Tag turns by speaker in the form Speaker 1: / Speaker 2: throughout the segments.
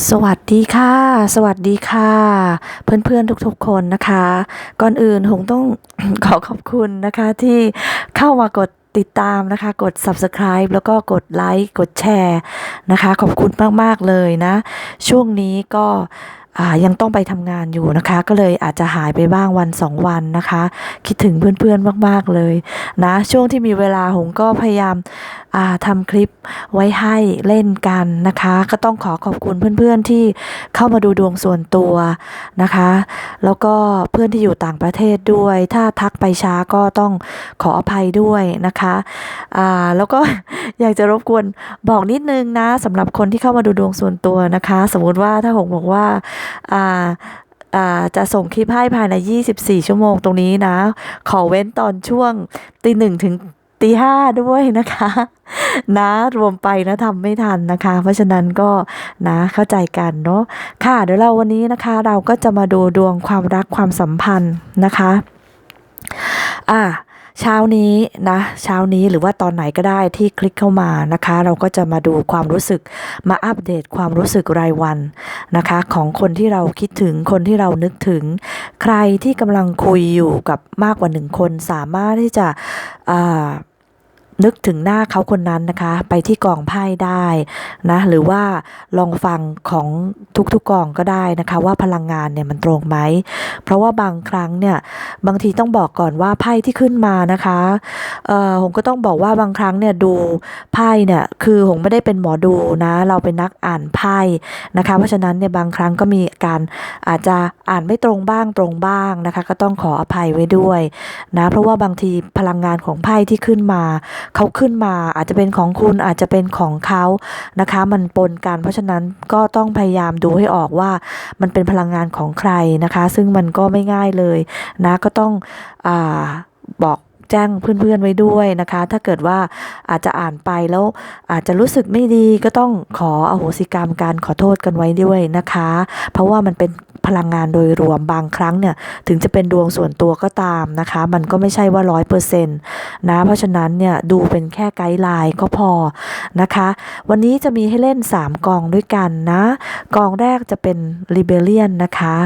Speaker 1: สวัสดีค่ะ สวัสดีค่ะ เพื่อนๆทุกๆคนนะคะ ก่อนอื่นหงต้องขอขอบคุณนะคะที่เข้ามากดติดตามนะคะ กด subscribe แล้วก็กดไลค์กดแชร์นะคะ ขอบคุณมากๆเลยนะ ช่วงนี้ก็ ยังต้องไปทำงานอยู่นะคะ ก็เลยอาจจะหายไปบ้างวันสองวันนะคะ คิดถึงเพื่อนๆมากๆเลยนะช่วงที่มีเวลาหงก็พยายามอ่าทำคลิปไว้ให้เล่นกันนะคะ ก็ต้องขอขอบคุณเพื่อนๆที่เข้ามาดูดวงส่วนตัวนะคะ แล้วก็เพื่อนที่อยู่ต่างประเทศด้วย ถ้าทักไปช้าก็ต้องขออภัยด้วยนะคะอ่าแล้วก็อยากจะรบกวนบอกนิดนึงนะสำหรับคนที่เข้ามาดูดวงส่วนตัวนะคะ สมมติว่าถ้าหงบอกว่าาจะส่งคลิปให้ภายใน 24 ชั่วโมงตรงนี้นะ ขอเว้นตอนช่วงตีหนึ่งถึงตีห้าด้วยนะคะ นะรวมไปนะทำไม่ทันนะคะ เพราะฉะนั้นก็นะเข้าใจกันเนาะค่ะ เดี๋ยวเราวันนี้นะคะ เราก็จะมาดูดวงความรักความสัมพันธ์นะคะ อ่า เช้านี้นะเช้านี้หรือว่าตอนไหนก็ได้ที่คลิกเข้ามานะคะ เราก็จะมาดูความรู้สึกมาอัปเดตความรู้สึกรายวันนะคะ ของคนที่เราคิดถึงคนที่เรานึกถึง ใครที่กำลังคุยอยู่กับมากกว่าหนึ่งคนสามารถที่จะนึกถึงหน้าเขาคนนั้นนะคะ ไปที่กองไพ่ได้นะหรือว่าลองฟังของ ทุกๆกองก็ได้นะคะ ว่าพลังงานเนี่ยมันตรงไหม เพราะว่าบางครั้งเนี่ยบางทีต้องบอกก่อนว่าไพ่ที่ขึ้นมานะคะเอ่อผมก็ต้องบอกว่าบางครั้งเนี่ยดูไพ่เนี่ยคือผมไม่ได้เป็นหมอดูนะ เราเป็นนักอ่านไพ่นะคะ เพราะฉะนั้นเนี่ยบางครั้งก็มีการอาจจะอ่านไม่ตรงบ้างตรงบ้างนะคะ ก็ต้องขออภัยไว้ด้วยนะเพราะว่าบางทีพลังงานของไพ่ที่ขึ้นมาเขาขึ้นมาอาจจะเป็นของคุณอาจจะเป็นของเขานะคะ มันปนกัน เพราะฉะนั้นก็ต้องพยายามดูให้ออกว่ามันเป็นพลังงานของใครนะคะ ซึ่งมันก็ไม่ง่ายเลยนะก็ต้องอบอกแจ้งเพื่อนๆไว้ด้วยนะคะ ถ้าเกิดว่าอาจจะอ่านไปแล้วอาจจะรู้สึกไม่ดีก็ต้องขออโหสิกรรมการขอโทษกันไว้ด้วยนะคะ เพราะว่ามันเป็น พลังงานโดยรวมบางครั้งเนี่ยถึงจะเป็นดวงส่วนตัวก็ตามนะคะ มันก็ไม่ใช่ว่าร้อยเปอร์เซ็นต์นะเพราะฉะนั้นเนี่ยดูเป็นแค่ไกด์ไลน์ก็พอนะคะ วันนี้จะมีให้เล่น 3 กองด้วยกันนะกองแรกจะเป็น Rebellion นะคะ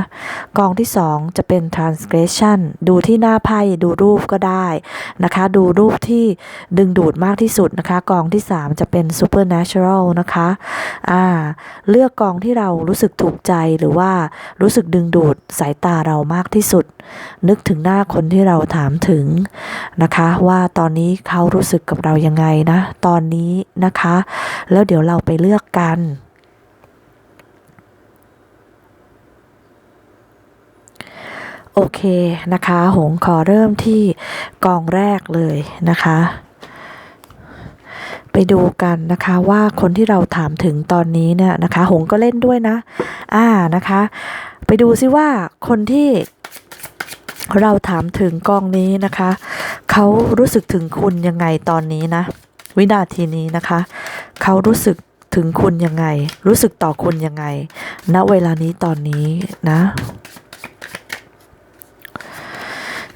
Speaker 1: กองที่ 2 จะเป็น Transgression ดูที่หน้าไพ่ดูรูปก็ได้นะคะ ดูรูปที่ดึงดูดมากที่สุดนะคะ กองที่ 3 จะเป็น Supernatural นะคะอ่าเลือกกองที่เรารู้สึกถูกใจหรือว่ารูู้้สึกดึงดูดสายตาเรามากที่สุด นึกถึงหน้าคนที่เราถามถึงนะคะ ว่าตอนนี้เขารู้สึกกับเรายังไงนะ ตอนนี้นะคะ แล้วเดี๋ยวเราไปเลือกกันโอเคนะคะ หงขอเริ่มที่กองแรกเลยนะคะ ไปดูกันนะคะว่าคนที่เราถามถึงตอนนี้เนี่ยนะคะ หงก็เล่นด้วยนะ อ่านะคะ ไปดูซิว่าคนที่เราถามถึงกองนี้นะคะ เขารู้สึกถึงคุณยังไงตอนนี้นะ วินาทีนี้นะคะ เขารู้สึกถึงคุณยังไง รู้สึกต่อคุณยังไงณเวลานี้ตอนนี้นะ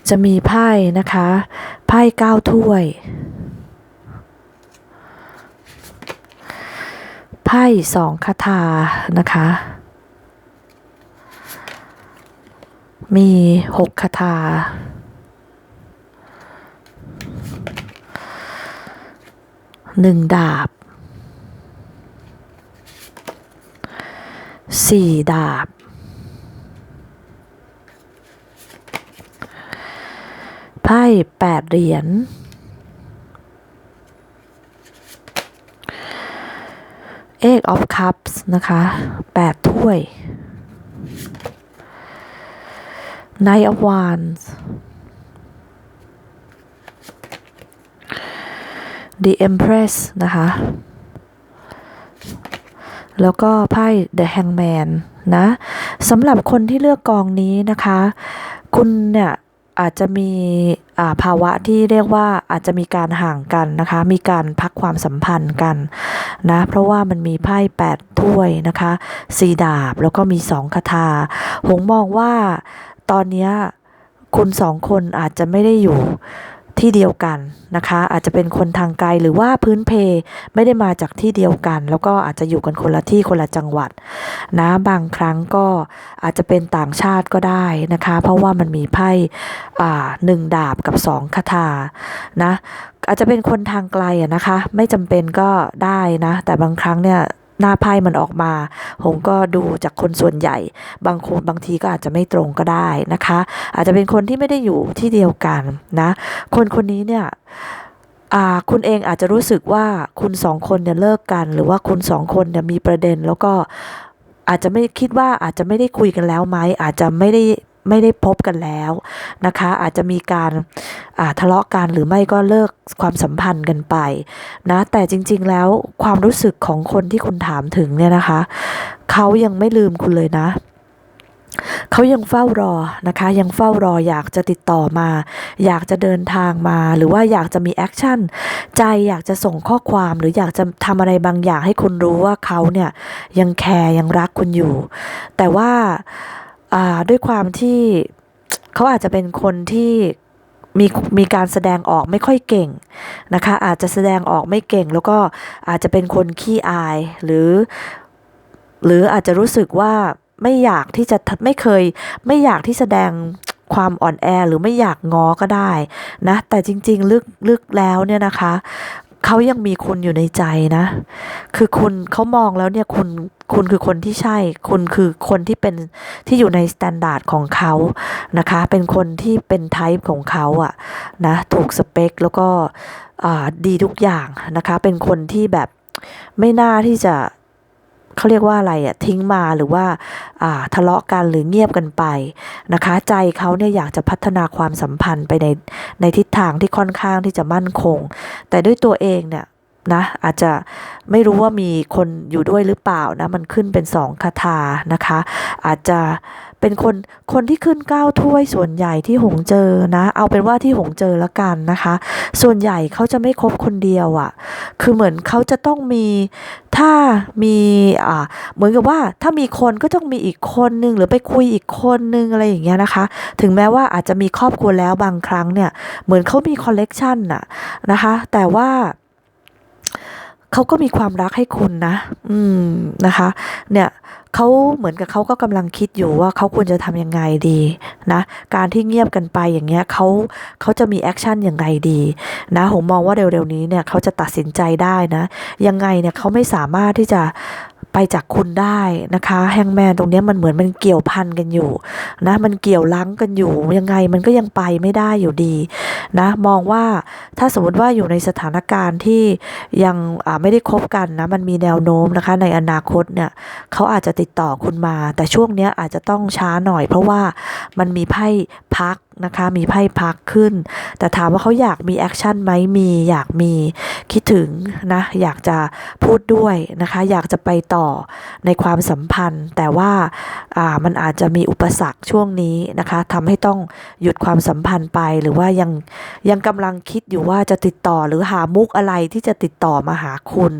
Speaker 1: จะมีไพ่นะคะไพ่เก้าถ้วยไพ่สองคาถานะคะ มีหกคาถา หนึ่งดาบ สี่ดาบ ไพ่แปดเหรียญ Eight of Cups นะคะแปดถ้วย Knight of Wands The Empress นะคะ แล้วก็ไพ่ The Hangman นะสำหรับคนที่เลือกกองนี้นะคะ คุณเนี่ยอาจจะมีาภาวะที่เรียกว่าอาจจะมีการห่างกันนะคะ มีการพักความสัมพันธ์กันนะ เพราะว่ามันมีไพ่แปดถ้วยนะคะสีดาบแล้วก็มีสองคาถาหงมองว่า ตอนนี้คุณสองคนอาจจะไม่ได้อยู่ที่เดียวกันนะคะ อาจจะเป็นคนทางไกลหรือว่าพื้นเพไม่ได้มาจากที่เดียวกัน แล้วก็อาจจะอยู่กันคนละที่คนละจังหวัดนะบางครั้งก็อาจจะเป็นต่างชาติก็ได้นะคะ เพราะว่ามันมีไพ่อ่าหนึ่งดาบกับสองคาถานะอาจจะเป็นคนทางไกลอะนะคะ ไม่จำเป็นก็ได้นะ แต่บางครั้งเนี่ย หน้าไพ่มันออกมาผมก็ดูจากคนส่วนใหญ่ บางคนบางทีก็อาจจะไม่ตรงก็ได้นะคะ อาจจะเป็นคนที่ไม่ได้อยู่ที่เดียวกันนะ คนคนนี้เนี่ยคุณเองอาจจะรู้สึกว่าคุณสองคนเนี่ยเลิกกัน หรือว่าคุณสองคนเนี่ยมีประเด็นแล้วก็อาจจะไม่คิดว่าอาจจะไม่ได้คุยกันแล้วไหมอาจจะไม่ได้ ไม่ได้พบกันแล้วนะคะ อาจจะมีการาทะเลาะกันหรือไม่ก็เลิกความสัมพันธ์กันไปนะแต่จริง ๆ แล้วความรู้สึกของคนที่คุณถามถึงเนี่ยนะคะเขายังไม่ลืมคุณเลยนะเขายังเฝ้ารอนะคะ ยังเฝ้ารออยากจะติดต่อมา อยากจะเดินทางมา หรือว่าอยากจะมีแอคชั่นใจอยากจะส่งข้อความหรืออยากจะทำอะไรบางอย่างให้คุณรู้ว่าเขาเนี่ยยังแคร์ยังรักคุณอยู่ แต่ว่า ด้วยความที่เขาอาจจะเป็นคนที่มีมีการแสดงออกไม่ค่อยเก่งนะคะ อาจจะแสดงออกไม่เก่ง แล้วก็อาจจะเป็นคนขี้อายหรือ หรืออาจจะรู้สึกว่าไม่อยากที่จะไม่เคยไม่อยากที่แสดงความอ่อนแอหรือไม่อยากงอก็ได้นะแต่จริง ๆ ลึกลึกแล้วเนี่ยนะคะ เขายังมีคุณอยู่ในใจนะ คือคุณเขามองแล้วเนี่ยคุณคุณคือคนที่ใช่ คุณคือคนที่เป็นที่อยู่ในสแตนดาร์ดของเขานะคะ เป็นคนที่เป็นไทป์ของเขาอะนะถูกสเปคแล้วก็ดีทุกอย่างนะคะ เป็นคนที่แบบไม่น่าที่จะ เขาเรียกว่าอะไรอะทิ้งมาหรือว่าอ่าทะเลาะกันหรือเงียบกันไปนะคะ ใจเขาเนี่ยอยากจะพัฒนาความสัมพันธ์ไปในในทิศทางที่ค่อนข้างที่จะมั่นคง แต่ด้วยตัวเองเนี่ย นะอาจจะไม่รู้ว่ามีคนอยู่ด้วยหรือเปล่านะมันขึ้นเป็นสองคาถานะคะ อาจจะเป็นคนคนที่ขึ้นเก้าถ้วยส่วนใหญ่ที่หงเจอนะ เอาเป็นว่าที่หงเจอละกันนะคะ ส่วนใหญ่เขาจะไม่คบคนเดียวอะ่ะ คือเหมือนเขาจะต้องมีถ้ามีอ่าเหมือนกับว่าถ้ามีคนก็ต้องมีอีกคนนึงหรือไปคุยอีกคนนึงอะไรอย่างเงี้ยนะคะ ถึงแม้ว่าอาจจะมีครอบครัวแล้วบางครั้งเนี่ยเหมือนเขามีคอลเลกชันน่ะนะคะ แต่ว่า เขาก็มีความรักให้คุณนะ อืมนะคะ เนี่ยเขาเหมือนกับเขาก็กำลังคิดอยู่ว่าเขาควรจะทำยังไงดีนะ การที่เงียบกันไปอย่างเงี้ยเขาเขาจะมีแอคชั่นอย่างไรดีนะผมมองว่าเร็วๆนี้เนี่ยเขาจะตัดสินใจได้นะ ยังไงเนี่ยเขาไม่สามารถที่จะ ไปจากคุณได้นะคะ แฮงแมนตรงนี้มันเหมือนมันเกี่ยวพันกันอยู่นะมันเกี่ยวลังกันอยู่ยังไงมันก็ยังไปไม่ได้อยู่ดีนะมองว่าถ้าสมมติว่าอยู่ในสถานการณ์ที่ยังอ่าไม่ได้คบกันนะมันมีแนวโน้มนะคะ ในอนาคตเนี่ยเขาอาจจะติดต่อคุณมา แต่ช่วงนี้อาจจะต้องช้าหน่อย เพราะว่ามันมีไพ่พัก นะคะ มีไพ่พักขึ้น แต่ถามว่าเขาอยากมีแอคชั่นไหมมีอยากมีคิดถึงนะอยากจะพูดด้วยนะคะ อยากจะไปต่อในความสัมพันธ์ แต่ว่าอ่ามันอาจจะมีอุปสรรคช่วงนี้นะคะทำให้ต้องหยุดความสัมพันธ์ไปหรือว่ายังยังกำลังคิดอยู่ว่าจะติดต่อหรือหามุกอะไรที่จะติดต่อมาหาคุณ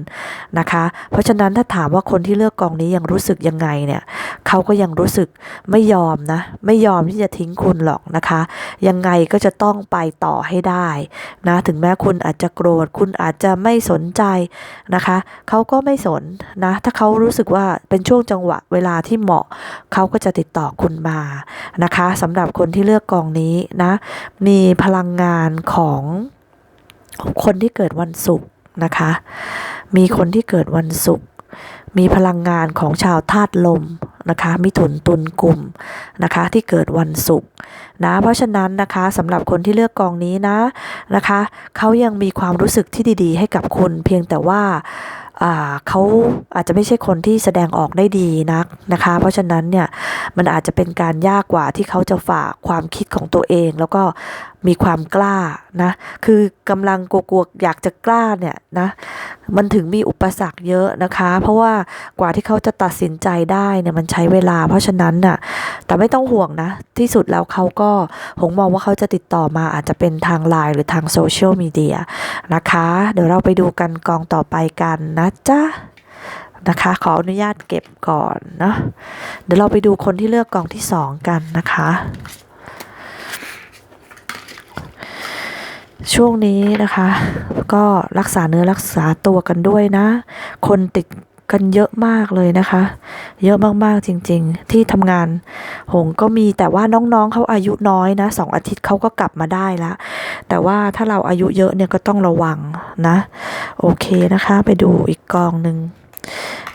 Speaker 1: นะคะ เพราะฉะนั้นถ้าถามว่าคนที่เลือกกองนี้ยังรู้สึกยังไงเนี่ยเขาก็ยังรู้สึกไม่ยอมนะ ไม่ยอมที่จะทิ้งคุณหรอกนะคะยังไงก็จะต้องไปต่อให้ได้นะถึงแม้คุณอาจจะโกรธ คุณอาจจะไม่สนใจนะคะเขาก็ไม่สนนะถ้าเขารู้สึกว่าเป็นช่วงจังหวะเวลาที่เหมาะเขาก็จะติดต่อคุณมานะคะสำหรับคนที่เลือกกองนี้นะมีพลังงานของคนที่เกิดวันศุกร์นะคะ มีคนที่เกิดวันศุกร์ มีพลังงานของชาวธาตุลมนะคะมิถุนตุลกลุ่มนะคะที่เกิดวันศุกร์นะเพราะฉะนั้นนะคะสำหรับคนที่เลือกกองนี้นะนะคะเขายังมีความรู้สึกที่ดี ๆ ให้กับคุณเพียงแต่ว่าอ่า เขาอาจจะไม่ใช่คนที่แสดงออกได้ดีนักนะคะ เพราะฉะนั้นเนี่ยมันอาจจะเป็นการยากกว่าที่เขาจะฝากความคิดของตัวเอง แล้วก็มีความกล้านะคือกำลังกลัวๆอยากจะกล้าเนี่ยนะมันถึงมีอุปสรรคเยอะนะคะ เพราะว่ากว่าที่เขาจะตัดสินใจได้เนี่ยมันใช้เวลา เพราะฉะนั้นน่ะแต่ไม่ต้องห่วงนะ ที่สุดแล้วเขาก็หงมองว่าเขาจะติดต่อมาอาจจะเป็นทางไลน์หรือทางโซเชียลมีเดียนะคะ เดี๋ยวเราไปดูกันกองต่อไปกันนะจ๊ะนะคะขออนุญาตเก็บก่อนเนาะเดี๋ยวเราไปดูคนที่เลือกกองที่สองกันนะคะ ช่วงนี้นะคะ ก็รักษาเนื้อรักษาตัวกันด้วยนะ คนติด กันเยอะมากเลยนะคะ เยอะมากๆจริง ๆ ที่ทำงาน หงก็มีแต่ว่าน้องๆเขาอายุน้อยนะสองอาทิตย์เขาก็กลับมาได้ละแต่ว่าถ้าเราอายุเยอะเนี่ยก็ต้องระวังนะ โอเคนะคะ ไปดูอีกกองหนึ่ง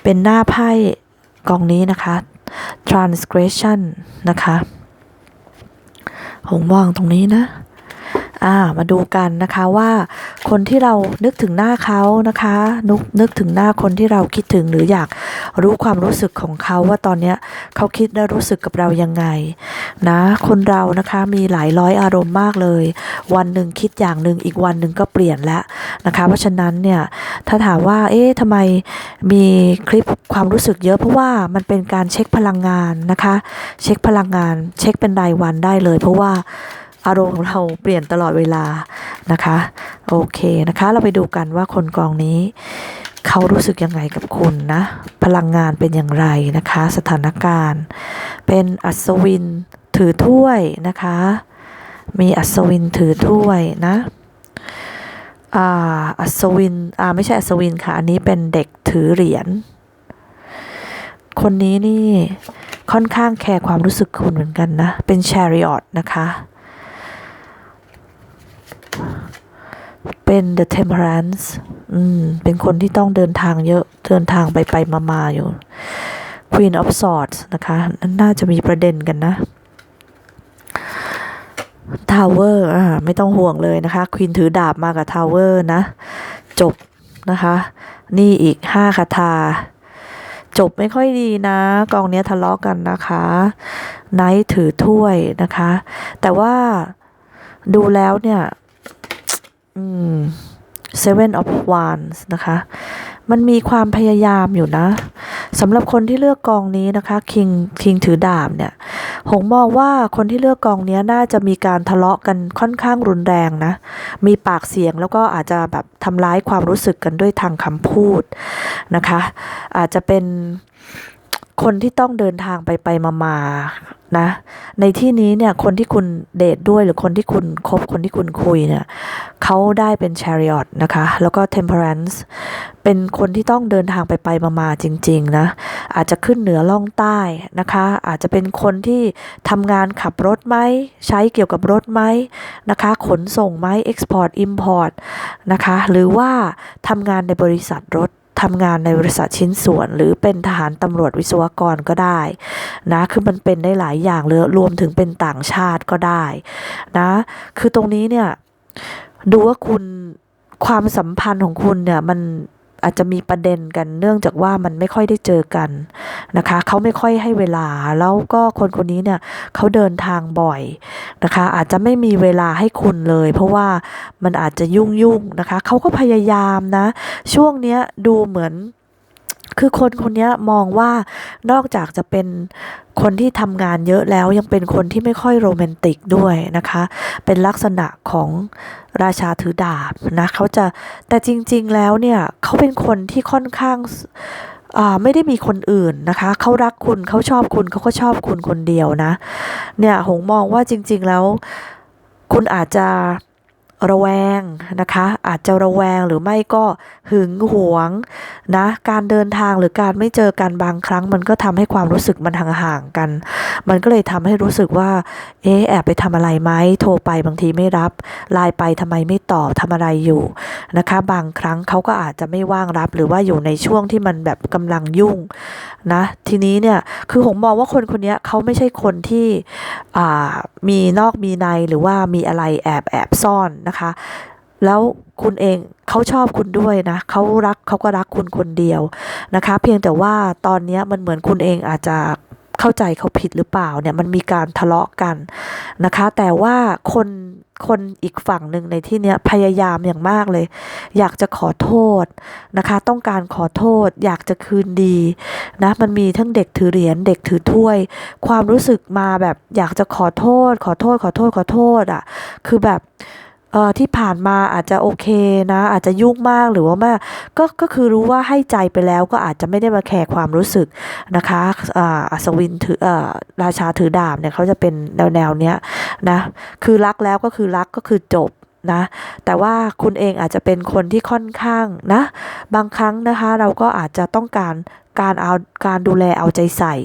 Speaker 1: เป็นหน้าไพ่กองนี้นะคะ transgression นะคะ หงมองตรงนี้นะ อ่ามาดูกันนะคะว่าคนที่เรานึกถึงหน้าเขานะคะนึกนึกถึงหน้าคนที่เราคิดถึงหรืออยากรู้ความรู้สึกของเขาว่าตอนเนี้ยเขาคิดและรู้สึกกับเรายังไงนะคนเรานะคะมีหลายร้อยอารมณ์มากเลย วันหนึ่งคิดอย่างหนึ่งอีกวันหนึ่งก็เปลี่ยนแล้วนะคะ เพราะฉะนั้นเนี่ยถ้าถามว่าเอ๊ะทำไมมีคลิปความรู้สึกเยอะเพราะว่ามันเป็นการเช็คพลังงานนะคะ เช็คพลังงาน เช็คเป็นรายวันได้เลย เพราะว่า อารมณ์ของเราเปลี่ยนตลอดเวลานะคะ โอเคนะคะ เราไปดูกันว่าคนกองนี้ เขารู้สึกยังไงกับคุณนะ พลังงานเป็นอย่างไรนะคะ สถานการณ์ เป็นอัศวินถือถ้วยนะคะ มีอัศวินถือถ้วยนะอ่าอัศวินอ่าไม่ใช่อัศวินค่ะ อันนี้เป็นเด็กถือเหรียญ คนนี้นี่ค่อนข้างแคร์ความรู้สึกคุณเหมือนกันนะ เป็น chariot นะคะ เป็น the temperance อืม เป็นคนที่ต้องเดินทางเยอะ เดินทางไปไปมามาอยู่ queen of swords นะคะนั่นน่าจะมีประเด็นกันนะ tower อ่า ไม่ต้องห่วงเลยนะคะ queen ถือดาบมากับ tower นะ จบนะคะ นี่อีกห้าคาถาจบไม่ค่อยดีนะ กองเนี้ยทะเลาะกันนะคะไนท์ถือถ้วยนะคะ แต่ว่าดูแล้วเนี่ย อืม Seven of Wands นะคะ มันมีความพยายามอยู่นะสำหรับคนที่เลือกกองนี้นะคะคิงคิงถือดาบเนี่ยหงมองว่าคนที่เลือกกองนี้น่าจะมีการทะเลาะกันค่อนข้างรุนแรงนะ มีปากเสียงแล้วก็อาจจะแบบทำร้ายความรู้สึกกันด้วยทางคำพูดนะคะ อาจจะเป็น คนที่ต้องเดินทางไปไปมามานะ ในที่นี้เนี่ยคนที่คุณเดทด้วยหรือคนที่คุณคบคนที่คุณคุยเนี่ยเขาได้เป็น chariot นะคะ แล้วก็ temperance เป็นคนที่ต้องเดินทางไปไปมามาจริง ๆ นะ อาจจะขึ้นเหนือล่องใต้นะคะ อาจจะเป็นคนที่ทำงานขับรถไหม ใช้เกี่ยวกับรถไหมนะคะ ขนส่งไหม export import นะคะ หรือว่าทำงานในบริษัทรถ ทำงานในบริษัทชิ้นส่วน หรือเป็นทหารตำรวจวิศวกรก็ได้นะคือมันเป็นได้หลายอย่างเลยรวมถึงเป็นต่างชาติก็ได้นะคือตรงนี้เนี่ยดูว่าคุณความสัมพันธ์ของคุณเนี่ยมัน อาจจะมีประเด็นกันเนื่องจากว่ามันไม่ค่อยได้เจอกันนะคะเขาไม่ค่อยให้เวลาแล้วก็คนคนนี้เนี่ยเขาเดินทางบ่อยนะคะ อาจจะไม่มีเวลาให้คุณเลย เพราะว่ามันอาจจะยุ่งยุ่งนะคะเขาก็พยายามนะ ช่วงเนี้ยดูเหมือน คือคนคนนี้มองว่านอกจากจะเป็นคนที่ทำงานเยอะแล้วยังเป็นคนที่ไม่ค่อยโรแมนติกด้วยนะคะ เป็นลักษณะของราชาถือดาบนะเขาจะแต่จริง ๆ แล้วเนี่ยเขาเป็นคนที่ค่อนข้างอ่าไม่ได้มีคนอื่นนะคะเขารักคุณเขาชอบคุณเขาก็ชอบคุณคนเดียวนะ เนี่ยหงมองว่าจริง ๆ แล้ว คุณอาจจะ ระแวงนะคะ อาจจะระแวงหรือไม่ก็หึงหวงนะการเดินทางหรือการไม่เจอกันบางครั้ง มันก็ทำให้ความรู้สึกมันห่างๆกัน มันก็เลยทำให้รู้สึกว่า เอ๊ะแอบไปทำอะไรไหมโทรไปบางทีไม่รับไลน์ไปทำไมไม่ตอบทำอะไรอยู่นะคะ บางครั้งเขาก็อาจจะไม่ว่างรับหรือว่าอยู่ในช่วงที่มันแบบกำลังยุ่งนะทีนี้เนี่ยคือผมมองว่าคนคนนี้เขาไม่ใช่คนที่มีนอกมีในหรือว่ามีอะไรแอบแอบซ่อนนะคะแล้วคุณเองเขาชอบคุณด้วยนะเขารักเขาก็รักคุณคนเดียวนะคะ เพียงแต่ว่าตอนนี้มันเหมือนคุณเองอาจจะเข้าใจเขาผิดหรือเปล่าเนี่ยมันมีการทะเลาะกันนะคะ แต่ว่าคนคนอีกฝั่งหนึ่งในที่เนี้ยพยายามอย่างมากเลย อยากจะขอโทษนะคะ ต้องการขอโทษ อยากจะคืนดีนะมันมีทั้งเด็กถือเหรียญเด็กถือถ้วย ความรู้สึกมาแบบอยากจะขอโทษ ขอโทษขอโทษขอโทษอะคือแบบ อ่อที่ผ่านมาอาจจะโอเคนะ อาจจะยุ่งมากหรือว่าม่ก็ก็คือรู้ว่าให้ใจไปแล้วก็อาจจะไม่ได้มาแคร์ความรู้สึกนะคะอ่อัศวินถือเอ่อราชาถือดาบเนี่ยเขาจะเป็นแนวแนวเนี้ยนะคือรักแล้วก็คือรักก็คือจบนะแต่ว่าคุณเองอาจจะเป็นคนที่ค่อนข้างนะ บางครั้งนะคะ เราก็อาจจะต้องการ การเอาการดูแลเอาใจใส่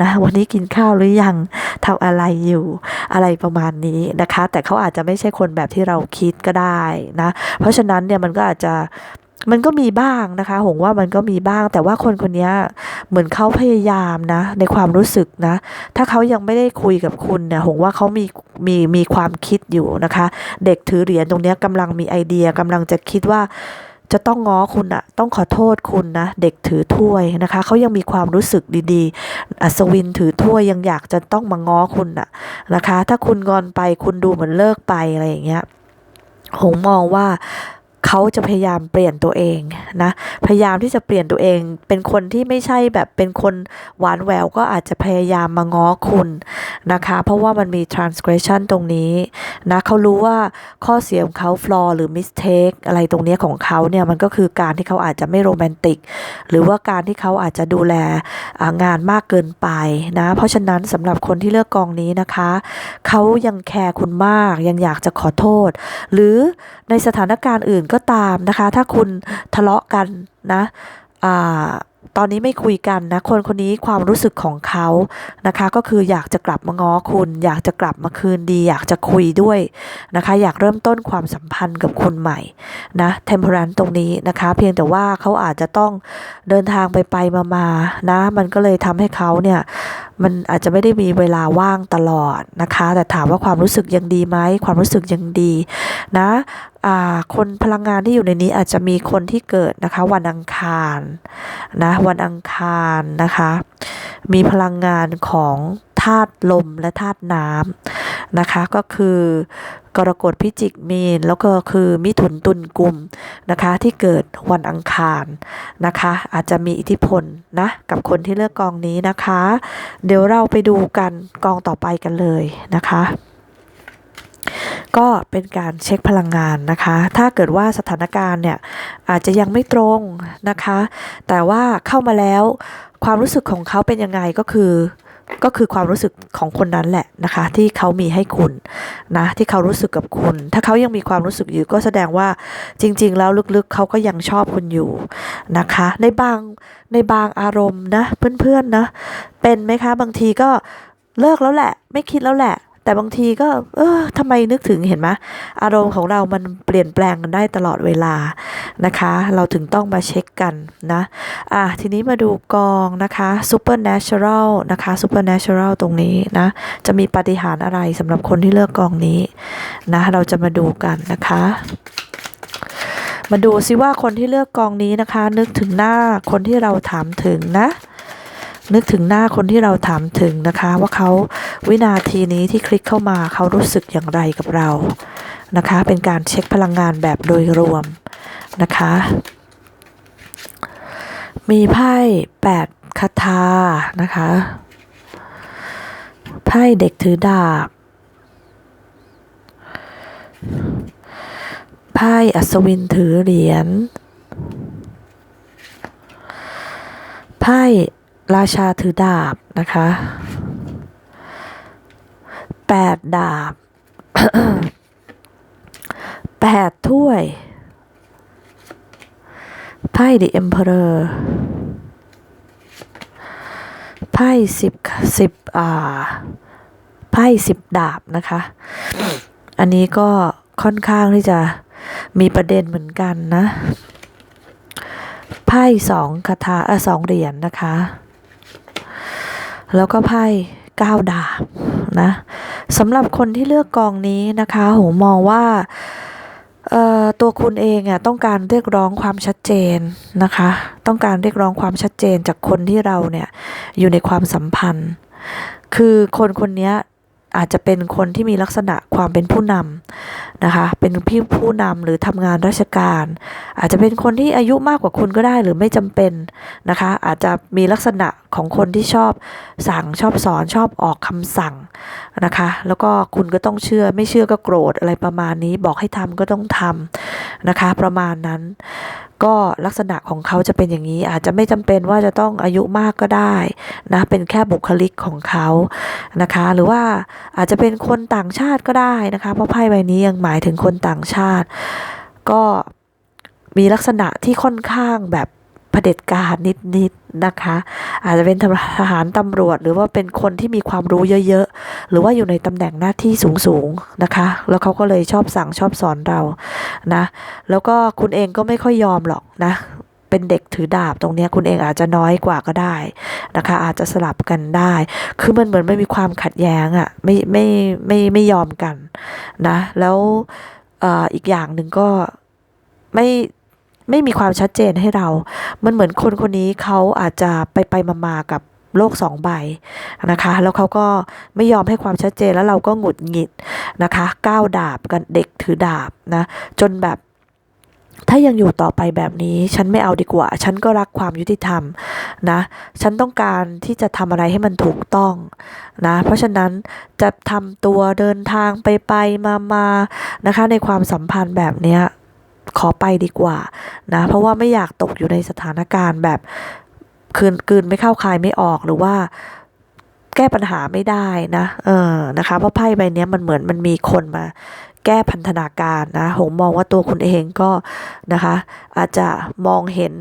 Speaker 1: นะวันนี้กินข้าวหรือยังทำอะไรอยู่อะไรประมาณนี้นะคะ แต่เขาอาจจะไม่ใช่คนแบบที่เราคิดก็ได้นะ เพราะฉะนั้นเนี่ยมันก็อาจจะมันก็มีบ้างนะคะ หงว่ามันก็มีบ้าง แต่ว่าคนคนนี้เหมือนเขาพยายามนะ ในความรู้สึกนะ ถ้าเขายังไม่ได้คุยกับคุณเนี่ย หงว่าเขามีมีมีความคิดอยู่นะคะ เด็กถือเหรียญตรงนี้กำลังมีไอเดียกำลังจะคิดว่า จะต้องง้อคุณอะต้องขอโทษคุณนะ เด็กถือถ้วยนะคะเขายังมีความรู้สึกดีๆ อัศวินถือถ้วยยังอยากจะต้องมาง้อคุณอะนะคะ ถ้าคุณงอนไปคุณดูเหมือนเลิกไปอะไรอย่างเงี้ยหงมองว่าเขาจะพยายามเปลี่ยนตัวเองนะ พยายามที่จะเปลี่ยนตัวเอง เป็นคนที่ไม่ใช่แบบเป็นคนหวานแหววก็อาจจะพยายามมาง้อคุณนะคะ เพราะว่ามันมี transgression ตรงนี้ นะเขารู้ว่าข้อเสียของเขา flaw หรือ mistake อะไรตรงนี้ของเขาเนี่ยมันก็คือการที่เขาอาจจะไม่โรแมนติก หรือว่าการที่เขาอาจจะดูแลงานมากเกินไปนะเพราะฉะนั้นสำหรับคนที่เลือกกองนี้นะคะเขายังแคร์คุณมากยังอยากจะขอโทษ หรือในสถานการณ์อื่นก็ตามนะคะ ถ้าคุณทะเลาะกันนะอ่า ตอนนี้ไม่คุยกันนะ คนคนนี้ความรู้สึกของเขานะคะ ก็คืออยากจะกลับมาง้อคุณ อยากจะกลับมาคืนดี อยากจะคุยด้วยนะคะ อยากเริ่มต้นความสัมพันธ์กับคุณใหม่นะเทมเพลนตรงนี้นะคะ เพียงแต่ว่าเขาอาจจะต้องเดินทางไปไปมามานะ มันก็เลยทำให้เขาเนี่ย มันอาจจะไม่ได้มีเวลาว่างตลอดนะคะ แต่ถามว่าความรู้สึกยังดีไหมความรู้สึกยังดีนะอ่าคนพลังงานที่อยู่ในนี้อาจจะมีคนที่เกิดนะคะ วันอังคารนะวันอังคารนะคะ มีพลังงานของธาตุลมและธาตุน้ำนะคะ ก็คือ กรกฎพิจิกมีน แล้วก็คือมิถุนตุลกุมนะคะ ที่เกิดวันอังคารนะคะ อาจจะมีอิทธิพลนะกับคนที่เลือกกองนี้นะคะ เดี๋ยวเราไปดูกันกองต่อไปกันเลยนะคะก็เป็นการเช็คพลังงานนะคะ ถ้าเกิดว่าสถานการณ์เนี่ยอาจจะยังไม่ตรงนะคะ แต่ว่าเข้ามาแล้วความรู้สึกของเขาเป็นยังไงก็คือ ก็คือความรู้สึกของคนนั้นแหละนะคะ ที่เขามีให้คุณนะที่เขารู้สึกกับคุณ ถ้าเขายังมีความรู้สึกอยู่ก็แสดงว่าจริง ๆ แล้วลึกๆเขาก็ยังชอบคุณอยู่นะคะ ในบางในบางอารมณ์นะเพื่อนๆนะเป็นไหมคะบางทีก็เลิกแล้วแหละ ไม่คิดแล้วแหละ แต่บางทีก็ เออทำไมนึกถึงเห็นไหมอารมณ์ของเรามันเปลี่ยนแปลงกันได้ตลอดเวลานะคะ เราถึงต้องมาเช็คกันนะอะทีนี้มาดูกองนะคะ supernatural นะคะ supernatural ตรงนี้นะจะมีปาฏิหาริย์อะไรสำหรับคนที่เลือกกองนี้นะเราจะมาดูกันนะคะมาดูซิว่าคนที่เลือกกองนี้นะคะ นึกถึงหน้าคนที่เราถามถึงนะ นึกถึงหน้าคนที่เราถามถึงนะคะ ว่าเขาวินาทีนี้ที่คลิกเข้ามาเขารู้สึกอย่างไรกับเรานะคะ เป็นการเช็คพลังงานแบบโดยรวมนะคะ มีไพ่แปดคาถานะคะไพ่เด็กถือดาบไพ่อัศวินถือเหรียญไพ่ ราชาถือดาบนะคะแปดดาบแปดถ้วยไพ่ The Emperor ไพ่สิบสิบอ่าไพ่สิบดาบนะคะ อันนี้ก็ค่อนข้างที่จะมีประเด็นเหมือนกันนะ ไพ่สองคาถาเออสองเหรียญนนะคะ แล้วก็ไพ่ก้าดาบนะสำหรับคนที่เลือกกองนี้นะคะโหมองว่าตัวคุณเองอะต้องการเรียกร้องความชัดเจนนะคะ ต้องการเรียกร้องความชัดเจนจากคนที่เราเนี่ยอยู่ในความสัมพันธ์ คือคนคนนี้ อาจจะเป็นคนที่มีลักษณะความเป็นผู้นำนะคะ เป็นพี่ผู้นำหรือทำงานราชการ อาจจะเป็นคนที่อายุมากกว่าคุณก็ได้หรือไม่จำเป็นนะคะ อาจจะมีลักษณะของคนที่ชอบสั่งชอบสอนชอบออกคำสั่งนะคะ แล้วก็คุณก็ต้องเชื่อไม่เชื่อก็โกรธอะไรประมาณนี้ บอกให้ทำก็ต้องทำนะคะ ประมาณนั้น ก็ลักษณะของเขาจะเป็นอย่างนี้ อาจจะไม่จำเป็นว่าจะต้องอายุมากก็ได้นะเป็นแค่บุคลิกของเขานะคะ หรือว่าอาจจะเป็นคนต่างชาติก็ได้นะคะ เพราะไพ่ใบนี้ยังหมายถึงคนต่างชาติ ก็มีลักษณะที่ค่อนข้างแบบ เผด็จการนิดๆนะคะ อาจจะเป็นทหารตำรวจ หรือว่าเป็นคนที่มีความรู้เยอะๆ หรือว่าอยู่ในตำแหน่งหน้าที่สูงๆนะคะ แล้วเขาก็เลยชอบสั่งชอบสอนเรานะ แล้วก็คุณเองก็ไม่ค่อยยอมหรอกนะเป็นเด็กถือดาบตรงนี้คุณเองอาจจะน้อยกว่าก็ได้นะคะ อาจจะสลับกันได้ คือมันเหมือนไม่มีความขัดแย้งอะ่ะไม่ไม่ไม่ไม่ยอมกันนะ แล้วออีกอย่างหนึ่งก็ไม่ ไม่มีความชัดเจนให้เรา มันเหมือนคนคนนี้เขาอาจจะไปไปมามาๆกับโลกสองใบนะคะ แล้วเขาก็ไม่ยอมให้ความชัดเจนแล้วเราก็หงุดหงิดนะคะก้าวดาบกันเด็กถือดาบนะจนแบบถ้ายังอยู่ต่อไปแบบนี้ ฉันไม่เอาดีกว่า ฉันก็รักความยุติธรรมนะ ฉันต้องการที่จะทำอะไรให้มันถูกต้องนะ เพราะฉะนั้นจะทำตัวเดินทางไปไปมามานะคะ ในความสัมพันธ์แบบเนี้ย ขอไปดีกว่านะเพราะว่าไม่อยากตกอยู่ในสถานการณ์แบบคืนคืนไม่เข้าคายไม่ออกหรือว่าแก้ปัญหาไม่ได้นะ เออ นะคะ เพราะไพ่ใบนี้มันเหมือนมันมีคนมา แก้พันธนาการนะหงมองว่าตัวคุณเองก็นะคะอาจจะมองเห็น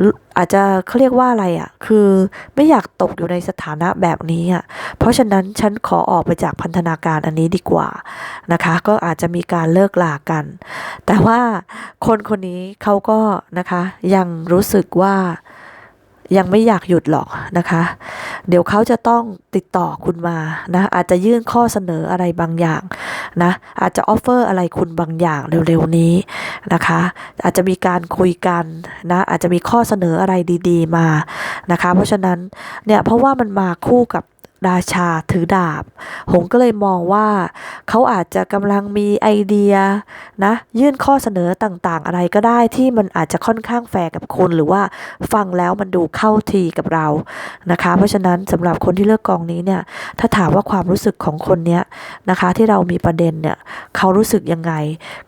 Speaker 1: ออาจจะเขาเรียกว่าอะไรอะ่ะ คือไม่อยากตกอยู่ในสถานะแบบนี้อะ่ะ เพราะฉะนั้นฉันขอออกไปจากพันธนาการอันนี้ดีกว่านะคะ ก็อาจจะมีการเลิกลากัน แต่ว่าคนคนนี้เขาก็นะคะยังรู้สึกว่า ยังไม่อยากหยุดหรอกนะคะ เดี๋ยวเขาจะต้องติดต่อคุณมานะ อาจจะยื่นข้อเสนออะไรบางอย่างนะ อาจจะออฟเฟอร์อะไรคุณบางอย่างเร็วๆนี้นะคะ อาจจะมีการคุยกันนะ อาจจะมีข้อเสนออะไรดี ๆ มานะคะ เพราะฉะนั้นเนี่ยเพราะว่ามันมาคู่กับ ราชาถือดาบ หงก็เลยมองว่าเขาอาจจะกำลังมีไอเดียนะยื่นข้อเสนอต่างๆ อะไรก็ได้ที่มันอาจจะค่อนข้างแฟร์กับคุณหรือว่าฟังแล้วมันดูเข้าทีกับเรานะคะ เพราะฉะนั้นสำหรับคนที่เลือกกองนี้เนี่ยถ้าถามว่าความรู้สึกของคนเนี้ยนะคะ ที่เรามีประเด็นเนี่ยเขารู้สึกยังไง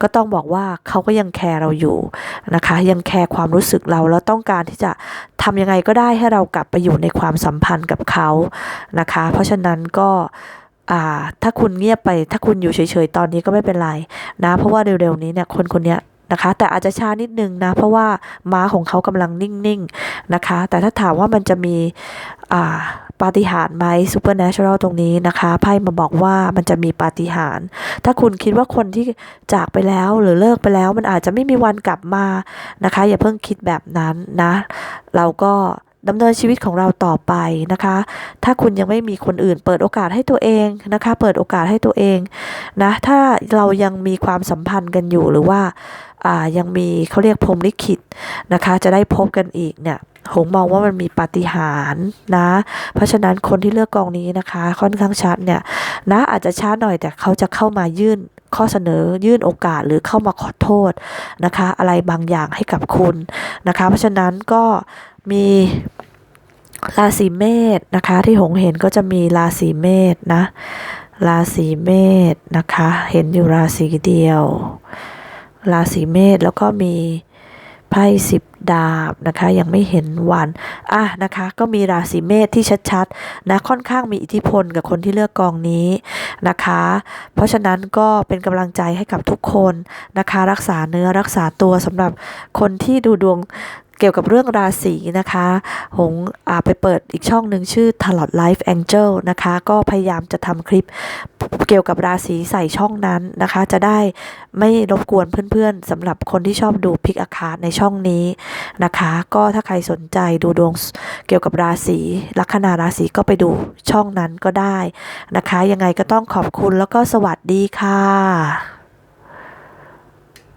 Speaker 1: ก็ต้องบอกว่าเขาก็ยังแคร์เราอยู่นะคะ ยังแคร์ความรู้สึกเราแล้วต้องการที่จะทำยังไงก็ได้ให้เรากลับไปอยู่ในความสัมพันธ์กับเขานะคะเพราะฉะนั้นก็ถ้าคุณเงียบไป ถ้าคุณอยู่เฉยๆ ตอนนี้ก็ไม่เป็นไรนะ เพราะว่าเร็วๆนี้เนี่ยคนคนนี้นะคะ แต่อาจจะช้านิดนึงนะ เพราะว่าม้าของเขากำลังนิ่งๆนะคะ แต่ถ้าถามว่ามันจะมีปาฏิหาริย์ไหมซูเปอร์เนเชอรัลตรงนี้นะคะไพ่มาบอกว่ามันจะมีปาฏิหาริย์ถ้าคุณคิดว่าคนที่จากไปแล้วหรือเลิกไปแล้ว มันอาจจะไม่มีวันกลับมานะคะ อย่าเพิ่งคิดแบบนั้นนะ เราก็ ดำเนินชีวิตของเราต่อไปนะคะ ถ้าคุณยังไม่มีคนอื่น เปิดโอกาสให้ตัวเองนะคะ เปิดโอกาสให้ตัวเองนะ ถ้าเรายังมีความสัมพันธ์กันอยู่หรือว่าายังมีเขาเรียกพรมลิขิตนะคะ จะได้พบกันอีกเนี่ยหงมองว่ามันมีปาฏิหาริย์นะ เพราะฉะนั้นคนที่เลือกกองนี้นะคะ ค่อนข้างชัดเนี่ยนะอาจจะช้าหน่อยแต่เขาจะเข้ามายื่นข้อเสนอยื่นโอกาสหรือเข้ามาขอโทษนะคะ อะไรบางอย่างให้กับคุณนะคะ เพราะฉะนั้นก็มี ราศีเมษนะคะ ที่หงเห็นก็จะมีราศีเมษนะ ราศีเมษนะคะ เห็นอยู่ราศีเดียว ราศีเมษแล้วก็มีไพ่สิบดาบนะคะ ยังไม่เห็นวันอะนะคะ ก็มีราศีเมษที่ชัดๆนะค่อนข้างมีอิทธิพลกับคนที่เลือกกองนี้นะคะ เพราะฉะนั้นก็เป็นกำลังใจให้กับทุกคนนะคะ รักษาเนื้อรักษาตัวสำหรับคนที่ดูดวง เกี่ยวกับเรื่องราศีนะคะ หงไปเปิดอีกช่องหนึ่งชื่อ Tarot Life Angel นะคะ ก็พยายามจะทำคลิปเกี่ยวกับราศีใส่ช่องนั้นนะคะ จะได้ไม่รบกวนเพื่อนๆสำหรับคนที่ชอบดูพิกอาคาในช่องนี้นะคะ ก็ถ้าใครสนใจดูดวงเกี่ยวกับราศีลัคนาราศีก็ไปดูช่องนั้นก็ได้นะคะ ยังไงก็ต้องขอบคุณแล้วก็สวัสดีค่ะ